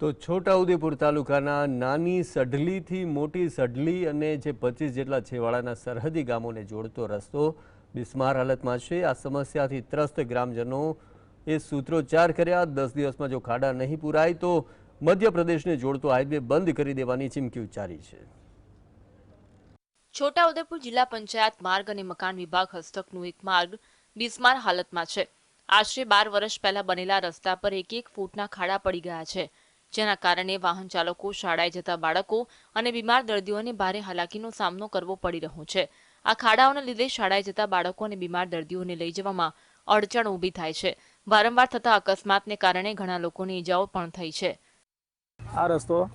તો છોટાઉદેપુર તાલુકાના નાની સઢલીથી મોટી સઢલી અને જે પચીસ જેટલા છેવાડાના સરહદી ગામોને જોડતો રસ્તો બિસ્માર હાલતમાં છે. આ સમસ્યાથી ત્રસ્ત ગ્રામજનો એ સૂત્રોચ્ચાર કર્યા. દસ દિવસમાં જો ખાડા નહીં પુરાય તો મધ્યપ્રદેશને જોડતો હાઈવે બંધ કરી દેવાની ચીમકી ઉચ્ચારી છે. છોટાઉદેપુર જિલ્લા પંચાયત માર્ગ અને મકાન વિભાગ હસ્તકનું એક માર્ગ બિસ્માર હાલતમાં છે. આશરે બાર વર્ષ પહેલા બનેલા રસ્તા પર એક એક ફૂટના ખાડા પડી ગયા છે. જેના કારણે વાહન ચાલકો, શાળાએ જતા બાળકો અને બીમાર દર્દીઓને ભારે હાલાકીનો સામનો કરવો પડી રહ્યો છે. આ ખાડાઓને લીધે શાળાએ જતા બાળકો અને બીમાર દર્દીઓને લઈ જવામાં અડચણ ઊભી થાય છે. વારંવાર થતા અકસ્માતને કારણે ઘણા લોકોને ઈજાઓ પણ થઈ છે. આ રસ્તો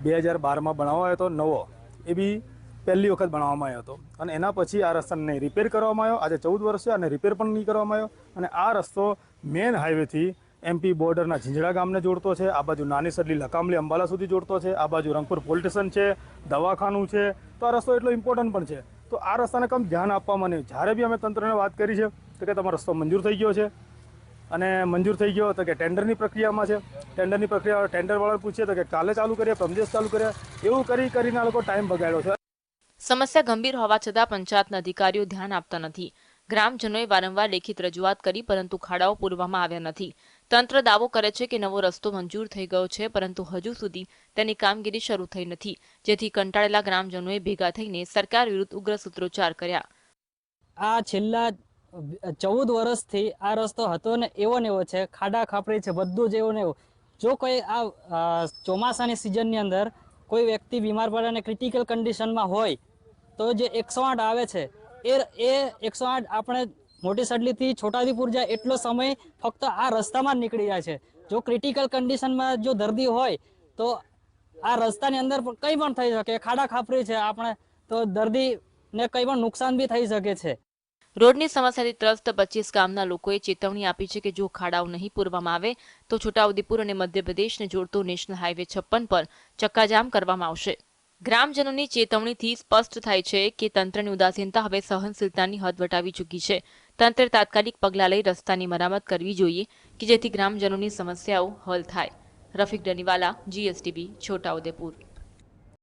બે હજાર બારમાં બનાવવામાં આવ્યો હતો, નવો. એ બી પહેલી વખત બનાવવામાં આવ્યો હતો. અને એના પછી આ રસ્તાને રિપેર કરવામાં આવ્યો. આજે ચૌદ વર્ષ અને રિપેર પણ નહીં કરવામાં આવ્યો. અને આ રસ્તો મેન હાઈવેથી એમપી બોર્ડરના ઝીંઝડા ગામને જોડતો છે, આ બાજુ નાની સડલી લકામલી અંબાલા સુધી જોડતો છે, આ બાજુ રંગપુર પોલીસ સ્ટેશન છે, દવાખાનું છે, તો આ રસ્તો એટલો ઇમ્પોર્ટન્ટ પણ છે. તો આ રસ્તાને કમ ધ્યાન આપવામાં નહીં? જ્યારે બી અમે તંત્રને વાત કરી છે, તો કે તમારો રસ્તો મંજૂર થઈ ગયો છે. અને મંજૂર થઈ ગયો તો કે ટેન્ડરની પ્રક્રિયામાં છે. ટેન્ડરની પ્રક્રિયા ટેન્ડરવાળા પૂછીએ તો કે કાલે ચાલુ કરીએ પ્રમદેશ ચાલુ કરીએ એવું કરી કરીને આ લોકો ટાઈમ બગાડ્યો છે. સમસ્યા ગંભીર હોવા છતાં પંચાયતના અધિકારીઓ ધ્યાન આપતા નથી. ગ્રામજનોએ વારંવાર લેખિત રજૂઆત કરી, પરંતુ ખાડાઓ પૂરવામાં આવ્યા નથી. તંત્ર દાવો કરે છે કે નવો રસ્તો મંજૂર થઈ ગયો છે, પરંતુ હજુ સુધી તેની કામગીરી શરૂ થઈ નથી. જેથી કંટાળેલા ગ્રામજનોએ ભેગા થઈને સરકાર વિરુદ્ધ ઉગ્ર સૂત્રોચ્ચાર કર્યા. આ છેલ્લા ચૌદ વર્ષથી આ રસ્તો હતો ને એવો ને એવો છે, ખાડા ખાપરી છે, બધું જ એવો ને એવો. જો કોઈ આ ચોમાસાની સિઝનની અંદર કોઈ વ્યક્તિ બીમાર પડે અને ક્રિટિકલ કન્ડિશનમાં હોય, તો જે એકસો આઠ આવે છે એ એ એકસો આઠ આપણે મોટી સડલીથી છોટાદીપુર જાય એટલો સમય ફક્ત આ રસ્તામાં જ નીકળી જાય છે. જો ક્રિટિકલ કન્ડિશનમાં જો દર્દી હોય, તો આ રસ્તાની અંદર કંઈ પણ થઈ શકે, ખાડા ખાપરી છે આપણે, તો દર્દીને કંઈ પણ નુકસાન બી થઈ શકે છે. રોડની સમસ્યાથી ત્રસ્ત પચીસ ગામના લોકોએ ચેતવણી આપી છે કે જો ખાડાઓ નહીં પૂરવામાં આવે, તો છોટાઉદેપુર અને મધ્યપ્રદેશને જોડતો નેશનલ હાઈવે છપ્પન પર ચક્કાજામ કરવામાં આવશે. ગ્રામજનોની ચેતવણીથી સ્પષ્ટ થાય છે કે તંત્રની ઉદાસીનતા હવે સહનશીલતાની હદ વટાવી ચૂકી છે. તંત્રે તાત્કાલિક પગલાં લઈ રસ્તાની મરામત કરવી જોઈએ કે જેથી ગ્રામજનોની સમસ્યાઓ હલ થાય. રફીક ડનીવાલા જીએસટીબી છોટાઉદેપુર.